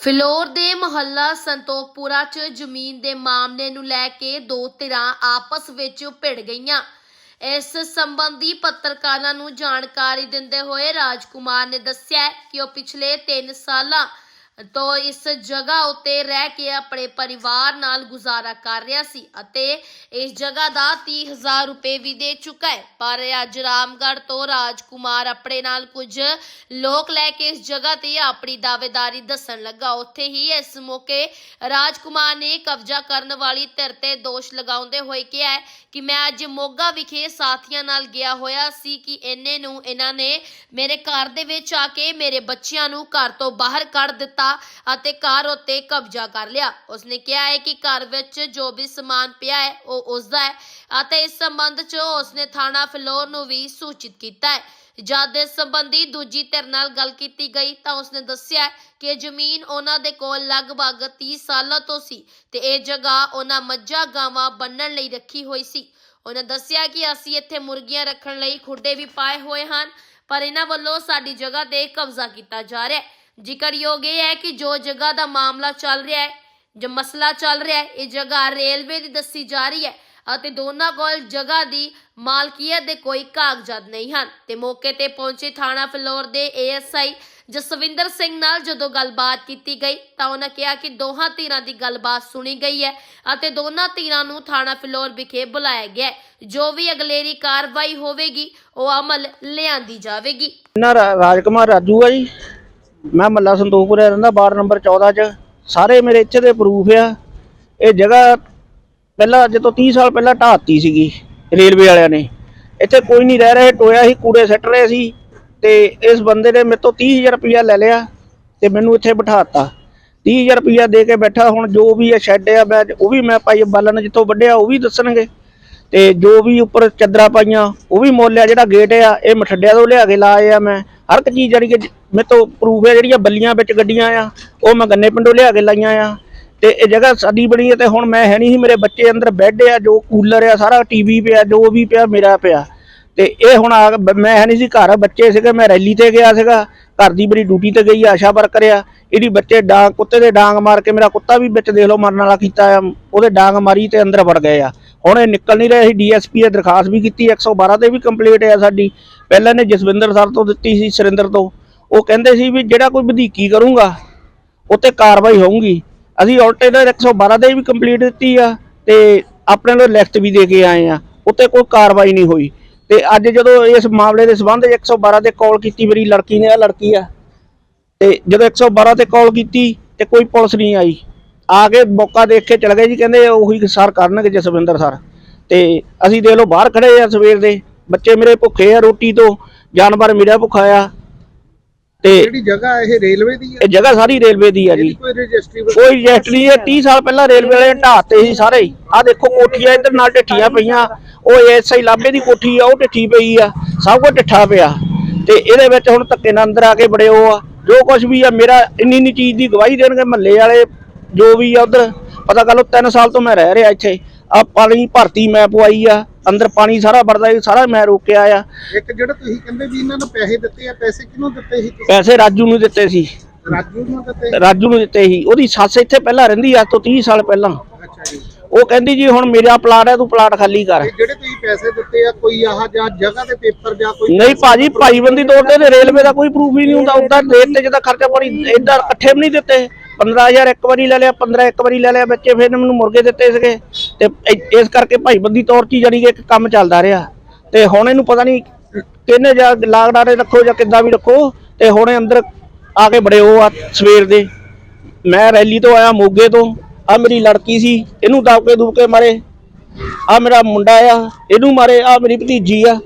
ਫਿਲੌਰ ਦੇ ਮੁਹੱਲਾ ਸੰਤੋਖਪੁਰਾ 'ਚ ਜ਼ਮੀਨ ਦੇ ਮਾਮਲੇ ਨੂੰ ਲੈ ਕੇ ਦੋ ਧਿਰਾਂ ਆਪਸ ਵਿੱਚ ਭਿੜ ਗਈਆਂ। ਇਸ ਸੰਬੰਧੀ ਪੱਤਰਕਾਰਾਂ ਨੂੰ ਜਾਣਕਾਰੀ ਦਿੰਦੇ ਹੋਏ ਰਾਜਕੁਮਾਰ ਨੇ ਦੱਸਿਆ ਕਿ ਉਹ ਪਿਛਲੇ 3 ਸਾਲਾਂ ਤੋਂ ਇਸ ਜਗ੍ਹਾ ਉੱਤੇ ਰਹਿ ਕੇ ਆਪਣੇ ਪਰਿਵਾਰ ਨਾਲ ਗੁਜ਼ਾਰਾ ਕਰ ਰਿਹਾ ਸੀ ਅਤੇ ਇਸ ਜਗ੍ਹਾ ਦਾ 30000 ਰੁਪਏ ਵੀ ਦੇ ਚੁੱਕਾ ਹੈ। ਪਰ ਅੱਜ ਰਾਮਗੜ੍ਹ ਤੋਂ ਰਾਜਕੁਮਾਰ ਆਪਣੇ ਨਾਲ ਕੁਝ ਲੋਕ ਲੈ ਕੇ ਇਸ ਜਗ੍ਹਾ ਤੇ ਆਪਣੀ ਦਾਅਵੇਦਾਰੀ ਦੱਸਣ ਲੱਗਾ। ਉੱਥੇ ਹੀ ਇਸ ਮੌਕੇ ਰਾਜਕੁਮਾਰ ਨੇ ਕਬਜ਼ਾ ਕਰਨ ਵਾਲੀ ਧਿਰ ਤੇ ਦੋਸ਼ ਲਗਾਉਂਦੇ ਹੋਏ ਕਿਹਾ ਕਿ ਮੈਂ ਅੱਜ ਮੋਗਾ ਵਿਖੇ ਸਾਥੀਆਂ ਨਾਲ ਗਿਆ ਹੋਇਆ ਸੀ ਕਿ ਇੰਨੇ ਨੂੰ ਇਹਨਾਂ ਨੇ ਮੇਰੇ ਘਰ ਦੇ ਵਿੱਚ ਆ ਕੇ ਮੇਰੇ ਬੱਚਿਆਂ ਨੂੰ ਘਰ ਤੋਂ ਬਾਹਰ ਕੱਢ ਦਿੱਤਾ ਅਤੇ ਘਰ ਉੱਤੇ ਕਬਜ਼ਾ ਕਰ ਲਿਆ। ਉਸਨੇ ਕਿਹਾ ਹੈ ਕਿ ਘਰ ਵਿੱਚ ਜੋ ਵੀ ਸਮਾਨ ਪਿਆ ਹੈ, ਉਹ ਉਸਦਾ ਹੈ ਅਤੇ ਇਸ ਸੰਬੰਧ 'ਚ ਉਸਨੇ ਥਾਣਾ ਫਲੋਰ ਨੂੰ ਵੀ ਸੂਚਿਤ ਕੀਤਾ ਹੈ। ਜਦ ਇਸ ਸੰਬੰਧੀ ਦੂਜੀ ਧਿਰ ਨਾਲ ਗੱਲ ਕੀਤੀ ਗਈ ਤਾਂ ਉਸਨੇ ਦੱਸਿਆ ਕਿ ਜ਼ਮੀਨ ਉਹਨਾਂ ਦੇ ਕੋਲ ਲਗਭਗ 30 ਸਾਲਾਂ ਤੋਂ ਸੀ ਤੇ ਇਹ ਜਗ੍ਹਾ ਉਹਨਾਂ ਮੱਝਾਂ ਗਾਵਾਂ ਬੰਨਣ ਲਈ ਰੱਖੀ ਹੋਈ ਸੀ। ਉਹਨਾਂ ਦੱਸਿਆ ਕਿ ਅਸੀਂ ਇੱਥੇ ਮੁਰਗੀਆਂ ਰੱਖਣ ਲਈ ਖੁੱਡੇ ਵੀ ਪਾਏ ਹੋਏ ਹਨ, ਪਰ ਇਹਨਾਂ ਵੱਲੋਂ ਸਾਡੀ ਜਗ੍ਹਾ ਤੇ ਕਬਜ਼ਾ ਕੀਤਾ ਜਾ ਰਿਹਾ ਹੈ। ਜ਼ਿਕਰਯੋਗ ਇਹ ਹੈ ਕਿ ਜੋ ਜਗ੍ਹਾ ਦਾ ਮਾਮਲਾ ਚੱਲ ਰਿਹਾ ਹੈ, ਜੋ ਮਸਲਾ ਚੱਲ ਰਿਹਾ ਹੈ, ਇਹ ਜਗ੍ਹਾ ਰੇਲਵੇ ਦੀ ਦੱਸੀ ਜਾ ਰਹੀ ਹੈ ਅਤੇ ਦੋਨਾਂ ਕੋਲ ਜਗ੍ਹਾ ਦੀ ਮਾਲਕੀਅਤ ਦੇ ਕੋਈ ਕਾਗਜ਼ਾਤ ਨਹੀਂ ਹਨ। ਤੇ ਮੌਕੇ ਤੇ ਪਹੁੰਚੇ ਥਾਣਾ ਫਲੋਰ ਦੇ ਏਐਸਆਈ ਜਸਵਿੰਦਰ ਸਿੰਘ ਨਾਲ ਜਦੋਂ ਗੱਲਬਾਤ ਕੀਤੀ ਗਈ ਤਾਂ ਉਹਨਾਂ ਕਿਹਾ ਕਿ ਦੋਹਾਂ ਧਿਰਾਂ ਦੀ ਗੱਲਬਾਤ ਸੁਣੀ ਗਈ ਹੈ ਅਤੇ ਦੋਨਾਂ ਧਿਰਾਂ ਨੂੰ ਥਾਣਾ ਫਲੋਰ ਵਿਖੇ ਬੁਲਾਇਆ ਗਿਆ ਜੋ ਵੀ ਅਗਲੇਰੀ ਕਾਰਵਾਈ ਹੋਵੇਗੀ, ਉਹ ਅਮਲ ਲਿਆਂਦੀ ਜਾਵੇਗੀ। ਨਾ ਰਾਜਕੁਮਾਰ ਰਾਜੂ ਆ ਜੀ। ਮੈਂ ਮੱਲਾ ਸੰਤੋਖਪੁਰੇ ਰਹਿੰਦਾ, ਵਾਰਡ ਨੰਬਰ 14 ਚ। ਸਾਰੇ ਮੇਰੇ ਇੱਥੇ ਦੇ ਪ੍ਰੂਫ ਆ। ਇਹ ਜਗ੍ਹਾ ਪਹਿਲਾਂ ਅੱਜ ਤੋਂ 30 ਸਾਲ ਪਹਿਲਾਂ ਢਾਤੀ ਸੀਗੀ, ਰੇਲਵੇ ਵਾਲਿਆਂ ਨੇ। ਇੱਥੇ ਕੋਈ ਨਹੀਂ ਰਹਿ ਰਿਹਾ ਟੋਇਆ ਸੀ, ਕੂੜੇ ਸੱਟ ਰਹੇ ਸੀ। ਤੇ ਇਸ ਬੰਦੇ ਨੇ ਮੇਰੇ ਤੋਂ 30000 ਰੁਪਇਆ ਲੈ ਲਿਆ ਤੇ ਮੈਨੂੰ ਇੱਥੇ ਬਿਠਾਤਾ। 30000 ਰੁਪਇਆ ਦੇ ਕੇ ਬੈਠਾ, ਹੁਣ ਜੋ ਵੀ ਇਹ ਸ਼ੈੱਡ ਆ, ਮੈਂ ਉਹ ਵੀ ਮੈਂ ਪਾਈ ਬਾਲਣ ਜਿੱਥੋਂ ਵੱਢਿਆ, ਉਹ ਵੀ ਦੱਸਣਗੇ। ਤੇ ਜੋ ਵੀ ਉੱਪਰ ਚੱਦਰਾ ਪਾਈਆਂ, ਉਹ ਵੀ ਮੁੱਲ ਆ ਜਿਹੜਾ ਗੇਟ ਆ, ਇਹ ਮਠੱਡਿਆਂ ਤੋਂ ਲਿਆ ਕੇ ਲਾਏ ਆ ਮੈਂ। ਹਰ ਇੱਕ ਚੀਜ਼ ਜਿਹੜੀ ਕਿ ਮੇਰੇ ਤੋਂ ਪ੍ਰੂਫ ਹੈ ਜਿਹੜੀਆਂ ਬੱਲੀਆਂ ਵਿੱਚ ਗੱਡੀਆਂ ਆ, ਉਹ ਮੈਂ ਗੰਨੇ ਪਿੰਡੋਂ ਲਿਆ ਕੇ ਲਾਈਆਂ ਆ। ਤੇ ਇਹ ਜਗ੍ਹਾ ਸਾਡੀ ਬਣੀ ਹੈ ਤੇ ਹੁਣ ਮੈਂ ਹੈ ਨਹੀਂ ਸੀ, ਮੇਰੇ ਬੱਚੇ ਅੰਦਰ ਬੈੱਡ ਆ, ਜੋ ਕੂਲਰ ਆ, ਸਾਰਾ ਟੀਵੀ ਪਿਆ, ਜੋ ਵੀ ਪਿਆ, ਮੇਰਾ ਪਿਆ। ਤੇ ਇਹ ਹੁਣ ਆ ਮੈਂ ਹੈ ਨਹੀਂ ਸੀ, ਘਰ ਬੱਚੇ ਸੀਗੇ, ਮੈਂ ਰੈਲੀ ਤੇ ਗਿਆ ਸੀਗਾ, ਘਰ ਦੀ ਬੜੀ ਡਿਊਟੀ ਤੇ ਗਈ, ਆਸ਼ਾ ਵਰਕਰ ਆ ਇਹਦੀ ਬੱਚੇ ਡਾਂਗ, ਕੁੱਤੇ ਦੇ ਡਾਂਗ ਮਾਰ ਕੇ ਮੇਰਾ ਕੁੱਤਾ ਵੀ ਵਿੱਚ ਦੇਖ ਲਓ, ਮਰਨ ਵਾਲਾ ਕੀਤਾ ਆ, ਉਹਦੇ ਡਾਂਗ ਮਾਰੀ ਤੇ ਅੰਦਰ ਵੜ ਗਏ ਆ। ਹੁਣ ਇਹ ਨਿਕਲ ਨਹੀਂ ਰਹੇ ਸੀ ਡੀਐਸਪੀ ਦੇ ਦਰਖਾਸਤ ਵੀ ਕੀਤੀ 112 ਤੇ ਵੀ ਕੰਪਲੀਟ ਆ ਸਾਡੀ। ਪਹਿਲਾਂ ਨੇ ਜਸਵਿੰਦਰ ਸਰ ਤੋਂ ਦਿੱਤੀ ਸੀ, ਸੁਰਿੰਦਰ ਤੋਂ। ਕਹਿੰਦੇ ਸੀ ਵੀ ਜਿਹੜਾ ਕੋਈ ਵਧੀਕੀ ਕਰੂੰਗਾ, ਉੱਤੇ ਕਾਰਵਾਈ ਹੋਊਗੀ। ਅਸੀਂ ਉਲਟੇ ਦੇ 112 ਦੇ ਵੀ ਕੰਪਲੀਟ ਦਿੱਤੀ ਆ ਤੇ ਆਪਣੇ ਨੂੰ ਲਿਖਤ ਵੀ ਦੇ ਕੇ ਆਏ ਆ, ਉੱਤੇ ਕੋਈ ਕਾਰਵਾਈ ਨਹੀਂ ਹੋਈ। ਤੇ ਅੱਜ ਜਦੋਂ ਇਸ ਮਾਮਲੇ ਦੇ ਸੰਬੰਧ 'ਚ 112 ਤੇ ਕਾਲ ਕੀਤੀ ਮੇਰੀ ਲੜਕੀ ਨੇ ਆ ਲੜਕੀ ਆ। ਤੇ ਜਦੋਂ 112 ਤੇ ਕਾਲ ਕੀਤੀ ਤੇ ਕੋਈ ਪੁਲਿਸ ਨਹੀਂ ਆਈ। ਆ ਕੇ ਮੌਕਾ ਦੇਖ ਕੇ ਚਲੇ ਗਏ ਜੀ, ਕਹਿੰਦੇ ਉਹੀ ਸਰ ਕਰਨਗੇ ਜਸਵਿੰਦਰ ਸਰ। ਤੇ ਅਸੀਂ ਦੇਖ ਲਓ ਬਾਹਰ ਖੜੇ ਆ ਸਵੇਰ ਦੇ, ਬੱਚੇ ਮੇਰੇ ਭੁੱਖੇ ਆ ਰੋਟੀ ਤੋਂ, ਜਾਨਵਰ ਮੇਰਾ ਭੁੱਖਾ ਆ। ਤੇ ਜਿਹੜੀ ਜਗ੍ਹਾ ਇਹ ਰੇਲਵੇ ਦੀ ਹੈ ਇਹ ਜਗ੍ਹਾ ਸਾਰੀ ਰੇਲਵੇ ਦੀ ਆ ਜੀ। ਕੋਈ ਰਜਿਸਟਰੀ ਕੋਈ ਰਜਿਸਟਰੀ ਹੈ। 30 ਸਾਲ ਪਹਿਲਾਂ ਰੇਲਵੇ ਵਾਲੇ ਢਾਤੇ ਸੀ ਸਾਰੇ ਹੀ। ਆ ਦੇਖੋ ਕੋਠੀਆਂ ਇੱਧਰ ਨਾਲ ਢੱਠੀਆਂ ਪਈਆਂ। ਉਹ ਐਸਆਈ ਲਾਂਬੇ ਦੀ ਕੋਠੀ ਆ ਉਹ ਢੱਠੀ ਪਈ ਆ। ਸਭ ਕੁਝ ਢੱਠਾ ਪਿਆ। ਤੇ ਇਹਦੇ ਵਿੱਚ ਹੁਣ ਧੱਕੇ ਨਾਲ ਅੰਦਰ ਆ ਕੇ ਬੜੇ ਉਹ ਆ। ਜੋ ਕੁਝ ਵੀ ਆ ਮੇਰਾ ਇੰਨੀ ਇੰਨੀ ਚੀਜ਼ ਦੀ ਗਵਾਹੀ ਦੇਣਗੇ ਮਹੱਲੇ ਵਾਲੇ ਜੋ ਵੀ ਆ ਉਧਰ। ਪਤਾ ਕਰ ਲਓ 3 ਸਾਲ ਤੋਂ ਮੈਂ ਰਹਿ ਰਿਹਾ ਇੱਥੇ। ਆ ਪਾਣੀ ਭਰਤੀ ਮੈਂ ਪਵਾਈ ਆ। ਅੰਦਰ ਪਾਣੀ ਸਾਰਾ ਵੜਦਾ ਸੀ ਸਾਰਾ ਮੈਂ ਰੋਕਿਆ ਆ ਇੱਕ ਜਿਹੜਾ ਤੁਸੀਂ ਕਹਿੰਦੇ ਵੀ ਇਹਨਾਂ ਨੂੰ ਪੈਸੇ ਦਿੱਤੇ ਆ ਪੈਸੇ ਕਿਹਨੂੰ ਦਿੱਤੇ ਸੀ ਤੁਸੀਂ? ਪੈਸੇ ਰਾਜੂ ਨੂੰ ਦਿੱਤੇ ਸੀ। ਰਾਜੂ ਨੂੰ ਦਿੱਤੇ? ਰਾਜੂ ਨੂੰ ਦਿੱਤੇ ਸੀ। ਉਹਦੀ ਸੱਸ ਇੱਥੇ ਪਹਿਲਾਂ ਰਹਿੰਦੀ ਆ ਤੋਂ 30 ਸਾਲ ਪਹਿਲਾਂ। ਅੱਛਾ ਜੀ। ਉਹ ਕਹਿੰਦੀ ਜੀ ਹੁਣ ਮੇਰਾ ਪਲਾਟ ਹੈ ਤੂੰ ਪਲਾਟ ਖਾਲੀ ਕਰ। ਜਿਹੜੇ ਤੁਸੀਂ ਪੈਸੇ ਦਿੱਤੇ ਆ ਕੋਈ ਆਹ ਜਾਂ ਜਗ੍ਹਾ ਦੇ ਪੇਪਰ ਜਾਂ ਕੋਈ ਨਹੀਂ ਭਾਜੀ ਭਾਈਬੰਦੀ ਤੌਰ ਤੇ ਤੇ ਰੇਲਵੇ ਦਾ ਕੋਈ ਪ੍ਰੂਫ ਹੀ ਨਹੀਂ ਹੁੰਦਾ। ਉਦਾਂ ਰੇਟ ਤੇ ਜਿਹਦਾ ਖਰਚਾ ਪਾਣੀ ਇਦਾਂ ਇਕੱਠੇ ਵੀ ਨਹੀਂ ਦਿੱਤੇ। 15000 ਇੱਕ ਵਾਰੀ ਲੈ ਲਿਆ 15 ਇੱਕ ਵਾਰੀ ਲੈ ਲਿਆ ਬੱਚੇ ਫਿਰ ਮੈਨੂੰ ਮੁਰਗੇ ਦਿੱਤੇ ਸੀਗੇ। ਤੇ ਇਸ ਕਰਕੇ ਭਾਈਬੰਦੀ ਤੌਰ 'ਚ ਹੀ ਜਾਣੀ ਕਿ ਇੱਕ ਕੰਮ ਚੱਲਦਾ ਰਿਹਾ। ਤੇ ਹੁਣ ਇਹਨੂੰ ਪਤਾ ਨਹੀਂ ਕਿਹਨੇ ਜਾਂ ਲਾਗਡਾਰੇ ਰੱਖੋ ਜਾਂ ਕਿੱਦਾਂ ਵੀ ਰੱਖੋ, ਤੇ ਹੁਣ ਅੰਦਰ ਆ ਕੇ ਬੜੇ ਉਹ ਆ ਸਵੇਰ ਦੇ। ਮੈਂ ਰੈਲੀ ਤੋਂ ਆਇਆ, ਮੋਗੇ ਤੋਂ। ਆ ਮੇਰੀ ਲੜਕੀ ਸੀ, ਇਹਨੂੰ ਦਬਕੇ ਦੁਬਕੇ ਮਾਰੇ। ਆ ਮੇਰਾ ਮੁੰਡਾ ਆ, ਇਹਨੂੰ ਮਾਰੇ ਆ ਮੇਰੀ ਭਤੀਜੀ ਆ।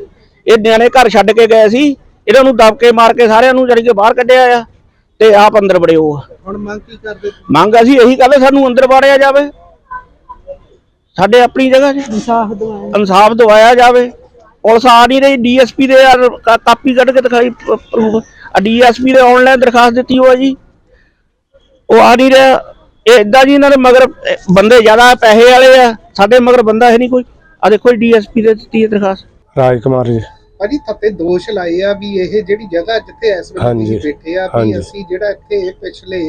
ਇਹ ਨਿਆਣੇ ਘਰ ਛੱਡ ਕੇ ਗਏ ਸੀ, ਇਹਨਾਂ ਨੂੰ ਦਬਕੇ ਮਾਰ ਕੇ ਸਾਰਿਆਂ ਨੂੰ ਜੜੀ ਕੇ ਬਾਹਰ ਕੱਢਿਆ ਆ। ਤੇ ਆਪ ਅੰਦਰ ਬੜੇ ਉਹ ਆ। ਹੁਣ ਮੰਗ ਕੀ ਕਰਦੇ ਮੰਗ ਅਸੀਂ ਇਹੀ ਕਰਦੇ ਸਾਨੂੰ ਅੰਦਰ ਵਾੜਿਆ ਜਾਵੇ। ਸਾਡੇ ਆਪਣੀ ਜਗ੍ਹਾ 'ਚ ਇਨਸਾਫ ਦਵਾਇਆ ਇਨਸਾਫ ਦਵਾਇਆ ਜਾਵੇ। ਪੁਲਿਸ ਆ ਨਹੀਂ ਰਹੀ ਡੀਐਸਪੀ ਦੇ ਯਾਰ ਕਾ- ਕਾਪੀ ਕੱਢ ਕੇ ਦਿਖਾਈ ਪ੍ਰੂਫ। ਆ ਡੀਐਸਪੀ ਦੇ ਆਨਲਾਈਨ ਦਰਖਾਸਤ ਦਿੱਤੀ ਹੋਆ ਜੀ। ਉਹ ਆ ਨਹੀਂ ਰਿਹਾ। ਇਹ ਇਦਾਂ ਜੀ ਇਹਨਾਂ ਦੇ ਮਗਰ ਬੰਦੇ ਜ਼ਿਆਦਾ ਪੈਸੇ ਵਾਲੇ ਆ। ਸਾਡੇ ਮਗਰ ਬੰਦਾ ਹੈ ਨਹੀਂ ਕੋਈ। ਆ ਦੇਖੋ ਡੀਐਸਪੀ ਦੇ ਦਿੱਤੀ ਹੈ ਦਰਖਾਸਤ। ਰਾਜ ਕੁਮਾਰ ਜੀ। ਭਾਜੀ ਥੱਪੇ ਦੋਸ਼ ਲਾਏ ਆ ਵੀ ਇਹ ਜਿਹੜੀ ਜਗ੍ਹਾ ਜਿੱਥੇ ਇਸ ਵੇਲੇ ਤੁਸੀਂ ਬੈਠੇ ਆ ਵੀ। ਅਸੀਂ ਜਿਹੜਾ ਇੱਥੇ ਪਿਛਲੇ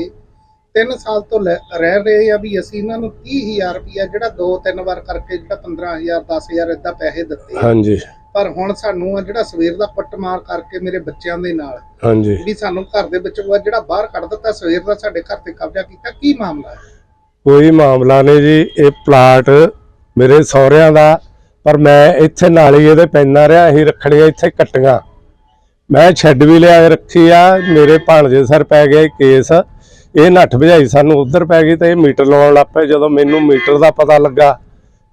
3 ਸਾਲ ਤੋਂ ਰਹਿ ਰਹੇ ਆ ਵੀ ਅਸੀਂ ਇਹਨਾਂ ਨੂੰ 30000 ਰੁਪਇਆ ਜਿਹੜਾ ਦੋ ਤਿੰਨ ਵਾਰ ਕਰਕੇ ਜਿਹੜਾ 15000 10000 ਇਦਾਂ ਪੈਸੇ ਦਿੱਤੇ। ਹਾਂਜੀ ਪਰ ਹੁਣ ਸਾਨੂੰ ਆ ਜਿਹੜਾ ਸਵੇਰ ਦਾ ਕੁੱਟਮਾਰ ਕਰਕੇ ਮੇਰੇ ਬੱਚਿਆਂ ਦੇ ਨਾਲ ਹਾਂਜੀ ਵੀ ਸਾਨੂੰ ਘਰ ਦੇ ਵਿੱਚੋਂ ਜਿਹੜਾ ਬਾਹਰ ਕੱਢ ਦਿੱਤਾ ਸਵੇਰ ਦਾ ਸਾਡੇ ਘਰ ਤੇ ਕਬਜ਼ਾ ਕੀਤਾ ਕੀ ਮਾਮਲਾ ਹੈ ਕੋਈ ਮਾਮਲਾ ਨਹੀਂ ਜੀ ਇਹ ਪਲਾਟ ਮੇਰੇ ਸਹੁਰਿਆਂ ਦਾ ਪਰ ਮੈਂ ਇੱਥੇ ਨਾਲ ਹੀ ਇਹਦੇ ਪੈਂਦਾ ਰਿਹਾ ਅਸੀਂ ਰੱਖੜੀਆਂ ਇੱਥੇ ਕੱਟੀਆਂ। ਮੈਂ ਛੱਡ ਵੀ ਲਿਆ ਕੇ ਰੱਖੀ ਆ, ਮੇਰੇ ਭਾਣਜੇ ਸਰ ਪੈ ਗਏ ਕੇਸ। ਇਹ ਨੱਠ ਭਜਾਈ ਸਾਨੂੰ ਉਧਰ ਪੈ ਗਈ ਤੇ ਇਹ ਮੀਟਰ ਲਵਾਉਣ ਲੱਗ ਪਏ। ਜਦੋਂ ਮੈਨੂੰ ਮੀਟਰ ਦਾ ਪਤਾ ਲੱਗਾ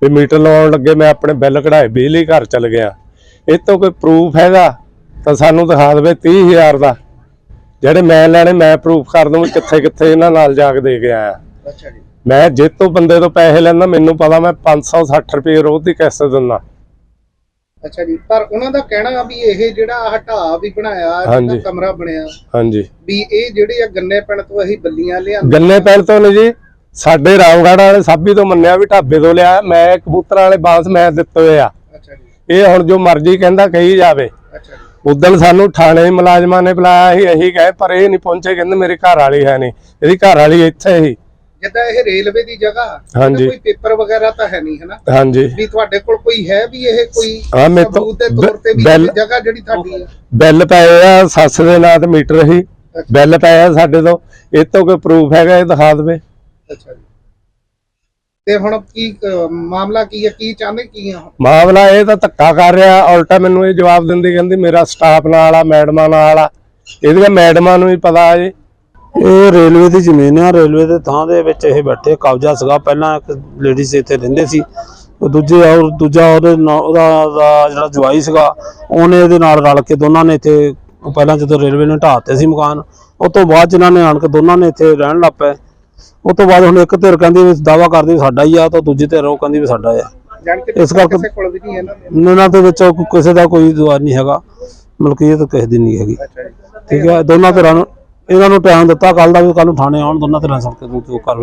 ਵੀ ਮੀਟਰ ਲਾਉਣ ਲੱਗੇ, ਮੈਂ ਆਪਣੇ ਬਿੱਲ ਕਢਾਏ, ਬਿਜਲੀ ਘਰ ਚਲ ਗਿਆ। ਇਹ ਤੋਂ ਕੋਈ ਪ੍ਰੂਫ ਹੈਗਾ ਤਾਂ ਸਾਨੂੰ ਦਿਖਾ ਦੇਵੇ 30000 ਦਾ। ਜਿਹੜੇ ਮੈਂ ਲੈਣੇ, ਮੈਂ ਪ੍ਰੂਫ ਕਰ ਦੂੰ ਕਿੱਥੇ ਕਿੱਥੇ ਇਹਨਾਂ ਨਾਲ ਜਾ ਕੇ ਦੇ ਕੇ ਆਇਆ। ਅੱਛਾ ਜੀ। ਮੈਂ ਜਿੱਤੋਂ ਬੰਦੇ ਤੋਂ ਪੈਸੇ ਲੈਂਦਾ ਮੈਨੂੰ ਪਤਾ ਮੈਂ 560 ਰੁਪਏ ਰੋਜ਼ ਦੀ ਕਿਸ਼ਤ ਦਿੰਦਾ। ਅੱਛਾ ਜੀ ਪਰ ਉਹਨਾਂ ਦਾ ਕਹਿਣਾ ਵੀ ਇਹ ਜਿਹੜਾ ਹਟਾ ਵੀ ਬਣਾਇਆ ਜਿਹੜਾ ਹਾਂਜੀ। ਕਮਰਾ ਬਣਿਆ ਹਾਂਜੀ। ਵੀ ਇਹ ਜਿਹੜੇ ਆ ਗੰਨੇ ਪਿੰਡ ਤੋਂ ਅਸੀਂ ਬੱਲੀਆਂ ਲਿਆਂਦੇ। ਗੰਨੇ ਪੈਣ ਤੋਂ ਨਹੀਂ ਜੀ ਸਾਡੇ ਰਾਮਗੜ੍ਹ ਵਾਲੇ ਸਾਬੀ ਤੋਂ ਮੰਨਿਆ ਵੀ ਢਾਬੇ ਤੋਂ ਲਿਆ ਮੈਂ ਕਬੂਤਰਾਂ ਵਾਲੇ ਬਾਂਸ ਮੈਂ ਦਿੱਤੇ ਹੋਏ ਆ। ਅੱਛਾ ਜੀ। ਇਹ ਹੁਣ ਜੋ ਮਰਜ਼ੀ ਕਹਿੰਦਾ ਕਹੀ ਜਾਵੇ। ਅੱਛਾ ਜੀ। ਉਦੋਂ ਸਾਨੂੰ ਥਾਣੇ ਮੁਲਾਜ਼ਮਾਂ ਨੇ ਬੁਲਾਇਆ ਸੀ ਅਸੀਂ ਗਏ ਪਰ ਇਹ ਨਹੀਂ ਪਹੁੰਚੇ ਕਹਿੰਦੇ ਮੇਰੇ ਘਰ ਵਾਲੀ ਹੈ ਨਹੀਂ ਇਹਦੀ ਘਰ ਵਾਲੀ ਇੱਥੇ ਹੀ। ਜਿੱਦਾਂ ਇਹ ਰੇਲਵੇ ਦੀ ਜਗ੍ਹਾ ਹਾਂਜੀ। ਕੋਈ ਪੇਪਰ ਵਗੈਰਾ ਤਾਂ ਹੈ ਨਹੀਂ ਹਨਾ? ਹਾਂਜੀ। ਵੀ ਤੁਹਾਡੇ ਕੋਲ ਕੋਈ ਹੈ ਵੀ ਇਹ ਕੋਈ ਹਾਂ, ਸਬੂਤ ਦੇ ਤੌਰ ਤੇ ਵੀ ਜਗ੍ਹਾ ਜਿਹੜੀ ਤੁਹਾਡੀ ਹੈ? ਬਿੱਲ ਪਏ ਆ ਸੱਸ ਦੇ ਨਾਂ ਤੇ ਮੀਟਰ ਹੀ। ਬਿੱਲ ਪਏ ਆ ਸਾਡੇ ਤੋਂ। ਇਹ ਤੋਂ ਕੋਈ ਪ੍ਰੂਫ ਹੈਗਾ ਇਹ ਦਿਖਾ ਦੇਵੇ। ਅੱਛਾ ਜੀ। ਤੇ ਹੁਣ ਕੀ ਮਾਮਲਾ ਕੀ ਹੈ? ਕੀ ਚਾਹੁੰਦੇ ਕੀ ਆ ਮਾਮਲਾ ਇਹ ਤਾਂ ਧੱਕਾ ਕਰ ਰਿਹਾ। ਉਲਟਾ ਮੈਨੂੰ ਇਹ ਜਵਾਬ ਦਿੰਦੀ ਕਹਿੰਦੀ ਮੇਰਾ ਸਟਾਫ ਨਾਲ ਆ ਮੈਡਮਾਂ ਨਾਲ ਆ। ਇਹਦੀਆਂ ਮੈਡਮਾਂ ਨੂੰ ਵੀ ਪਤਾ ਜੀ। ਇਹ ਰੇਲਵੇ ਦੀ ਜ਼ਮੀਨ ਆ ਰੇਲਵੇ ਦੇ ਥਾਂ ਦੇ ਵਿੱਚ ਇਹ ਬੈਠੇ ਕਬਜ਼ਾ ਸੀਗਾ। ਪਹਿਲਾਂ ਇੱਕ ਲੇਡੀਜ਼ ਇੱਥੇ ਰਹਿੰਦੇ ਸੀ। ਉਹ ਦੂਜੇ ਔਰ ਦੂਜਾ ਉਹਦੇ ਉਹਦਾ ਜਿਹੜਾ ਜਵਾਈ ਸੀਗਾ ਉਹਨੇ ਇਹਦੇ ਨਾਲ ਰਲ ਕੇ ਦੋਨਾਂ ਨੇ ਇੱਥੇ ਉਹ ਪਹਿਲਾਂ ਜਦੋਂ ਰੇਲਵੇ ਨੇ ਢਾਹ ਦਿੱਤੇ ਸੀ ਮਕਾਨ ਉਹ ਤੋਂ ਬਾਅਦ ਜਿਨ੍ਹਾਂ ਨੇ ਆਣ ਕੇ ਦੋਨਾਂ ਨੇ ਇੱਥੇ ਰਹਿਣ ਲੱਗ ਪਏ। ਉਹ ਤੋਂ ਬਾਅਦ ਹੁਣ ਇੱਕ ਧਿਰ ਕਹਿੰਦੀ ਵੀ ਦਾਵਾ ਕਰਦੀ ਵੀ ਸਾਡਾ ਹੀ ਆ ਤਾਂ ਦੂਜੀ ਧਿਰ ਉਹ ਕਹਿੰਦੀ ਵੀ ਸਾਡਾ ਆ। ਜਾਣ ਕੇ ਇਸ ਕਰਕੇ- ਕਿਸੇ ਕੋਲ ਵੀ ਨਹੀਂ ਇਹਨਾਂ ਦੇ ਇਹਨਾਂ ਦੇ ਵਿੱਚ ਕਿਸੇ ਦਾ ਕੋਈ ਦੁਆ ਨਹੀਂ ਹੈਗਾ। ਮਲਕੀਅਤ ਕਿਸੇ ਦੀ ਨਹੀਂ ਹੈਗੀ। ਅੱਛਾ ਜੀ। ਠੀਕ ਹੈ ਦੋਨਾਂ ਧਿਰਾਂ ਨੂੰ ਇਹਨਾਂ ਨੂੰ ਟਾਈਮ ਦਿੱਤਾ ਕੱਲ ਦਾ ਵੀ ਕੱਲ ਨੂੰ ਥਾਣੇ ਆਉਣ, ਦੋਨਾਂ ਤੇ ਸਭ ਤੋਂ ਜੋ ਕਾਰਵਾਈ